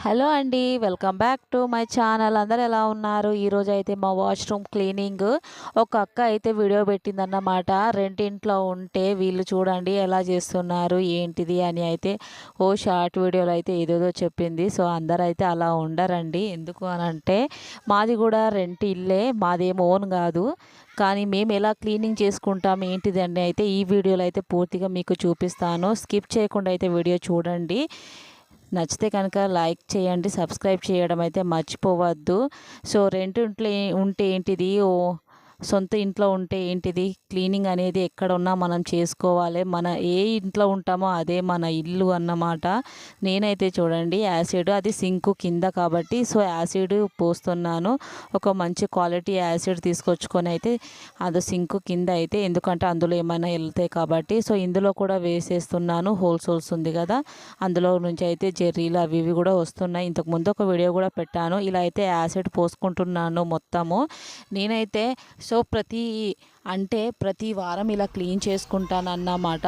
Hello అండి welcome back to my channel. అందరు ఎలా ఉన్నారు? ఈరోజు అయితే మా వాష్రూమ్ క్లీనింగ్. ఒక అక్క అయితే వీడియో పెట్టిందన్నమాట. రెంటింట్లో ఉంటే వీళ్ళు చూడండి ఎలా చేస్తున్నారు ఏంటిది అని అయితే ఓ షార్ట్ వీడియోలో అయితే ఏదేదో చెప్పింది. సో అందరు అయితే అలా ఉండరండి. ఎందుకు అని అంటే మాది కూడా రెంట్ ఇల్లే మాదేం ఓన్ కాదు. కానీ మేము ఎలా క్లీనింగ్ చేసుకుంటాం ఏంటిది అని అయితే ఈ వీడియోలో అయితే పూర్తిగా మీకు చూపిస్తాను. స్కిప్ చేయకుండా అయితే వీడియో చూడండి. నచ్చితే కనుక లైక్ చేయండి సబ్స్క్రైబ్ చేయడం అయితే మర్చిపోవద్దు. సో రెంట్ ఉంటే ఉంటే ఏంటిది? ఓ సొంత ఇంట్లో ఉంటే ఏంటిది? క్లీనింగ్ అనేది ఎక్కడ ఉన్నా మనం చేసుకోవాలి. మన ఏ ఇంట్లో ఉంటామో అదే మన ఇల్లు అన్నమాట. నేనైతే చూడండి యాసిడ్ అది సింకు కింద కాబట్టి సో యాసిడ్ పోస్తున్నాను. ఒక మంచి క్వాలిటీ యాసిడ్ తీసుకొచ్చుకొని అయితే అది సింకు కింద అయితే ఎందుకంటే అందులో ఏమైనా వెళ్తాయి కాబట్టి. సో ఇందులో కూడా వేసేస్తున్నాను. హోల్స్ హోల్స్ ఉంది కదా అందులో నుంచి అయితే జెర్రీలు అవి ఇవి కూడా వస్తున్నాయి. ఇంతకు ముందు ఒక వీడియో కూడా పెట్టాను. ఇలా అయితే యాసిడ్ పోసుకుంటున్నాను మొత్తము. నేనైతే సో ప్రతి అంటే ప్రతి వారం ఇలా క్లీన్ చేసుకుంటాను అన్నమాట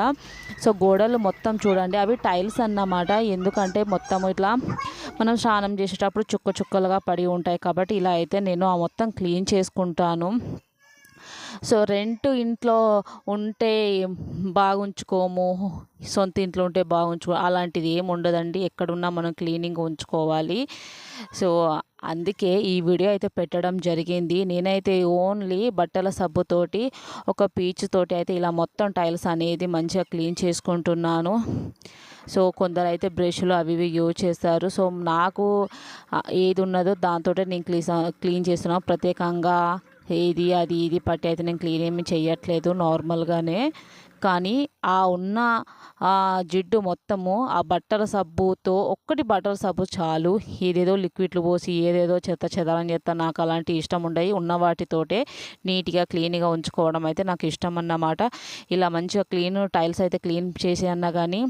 సో గోడలు మొత్తం చూడండి అవి టైల్స్ అన్నమాట ఎందుకంటే మొత్తం ఇట్లా మనం స్నానం చేసేటప్పుడు చుక్క చుక్కలుగా పడి ఉంటాయి కాబట్టి ఇలా అయితే నేను ఆ మొత్తం క్లీన్ చేసుకుంటాను. సో రెంట్ ఇంట్లో ఉంటే బాగుంచుకోము సొంత ఇంట్లో ఉంటే బాగుంచుకో అలాంటిది ఏమి ఉండదండి. ఎక్కడున్నా మనం క్లీనింగ్ ఉంచుకోవాలి. సో అందుకే ఈ వీడియో అయితే పెట్టడం జరిగింది. నేనైతే ఓన్లీ బట్టల సబ్బుతోటి ఒక పీచుతోటి అయితే ఇలా మొత్తం టైల్స్ అనేది మంచిగా క్లీన్ చేసుకుంటున్నాను. సో కొందరు అయితే బ్రష్లు అవి ఇవి యూజ్ చేస్తారు. సో నాకు ఏది ఉన్నదో దాంతో నేను క్లీన్ క్లీన్ చేస్తున్నాను. ప్రత్యేకంగా ఏది అది ఇది పట్టి అయితే నేను క్లీన్ ఏమి చేయట్లేదు నార్మల్గానే. కానీ ఆ ఉన్న ఆ జిడ్డు మొత్తము ఆ బట్టల సబ్బుతో ఒక్కటి బట్టల సబ్బు చాలు. ఏదేదో లిక్విడ్లు పోసి ఏదేదో చెత్త చెదారం చెత్త నాకు అలాంటి ఇష్టం ఉండయి. ఉన్న వాటితోటే నీట్గా క్లీన్గా ఉంచుకోవడం అయితే నాకు ఇష్టం అన్నమాట. ఇలా మంచిగా క్లీన్ టైల్స్ అయితే క్లీన్ చేసి అన్నా కానీ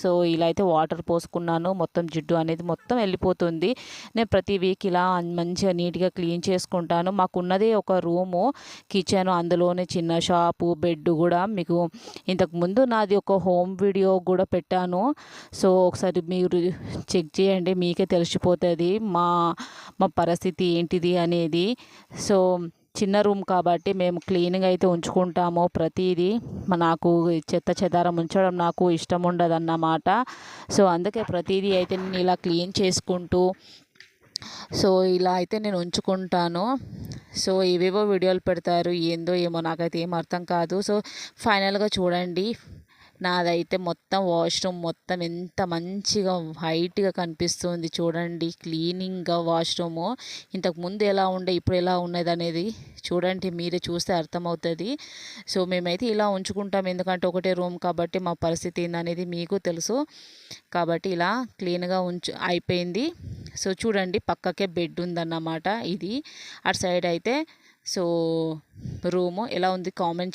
సో ఇలా అయితే వాటర్ పోసుకున్నాను. మొత్తం జిడ్డు అనేది మొత్తం వెళ్ళిపోతుంది. నేను ప్రతి వీక్ ఇలా మంచిగా నీట్గా క్లీన్ చేసుకుంటాను. మాకున్నది ఒక రూము కిచెన్ అందులోనే చిన్న షాపు బెడ్ కూడా. మీకు ఇంతకుముందు నాది ఒక హోమ్ వీడియో కూడా పెట్టాను. సో ఒకసారి మీరు చెక్ చేయండి మీకే తెలిసిపోతుంది మా మా పరిస్థితి ఏంటిది అనేది. సో చిన్న రూమ్ కాబట్టి మేము క్లీన్గా అయితే ఉంచుకుంటాము ప్రతిదీ. నాకు చెత్త చెదారం ఉంచడం నాకు ఇష్టం ఉండదు అన్నమాట సో అందుకే ప్రతిదీ అయితే నేను ఇలా క్లీన్ చేసుకుంటూ సో ఇలా అయితే నేను ఉంచుకుంటాను. సో ఏవేవో వీడియోలు పెడతారు ఏందో ఏమో నాకైతే ఏం అర్థం కాదు. సో ఫైనల్గా చూడండి. నాదైతే మొత్తం వాష్రూమ్ మొత్తం ఎంత మంచిగా వైట్గా కనిపిస్తుంది చూడండి. క్లీనింగ్గా వాష్రూము. ఇంతకు ముందు ఎలా ఉండే ఇప్పుడు ఎలా ఉన్నది అనేది చూడండి మీరే చూస్తే అర్థమవుతుంది. సో మేమైతే ఇలా ఉంచుకుంటాం. ఎందుకంటే ఒకటే రూమ్ కాబట్టి మా పరిస్థితి ఏందనేది మీకు తెలుసు. కాబట్టి ఇలా క్లీన్గా ఉంచు అయిపోయింది. సో చూడండి పక్కకే బెడ్ ఉందన్నమాట ఇది. అటు సైడ్ అయితే సో రూము ఎలా ఉంది కామెంట్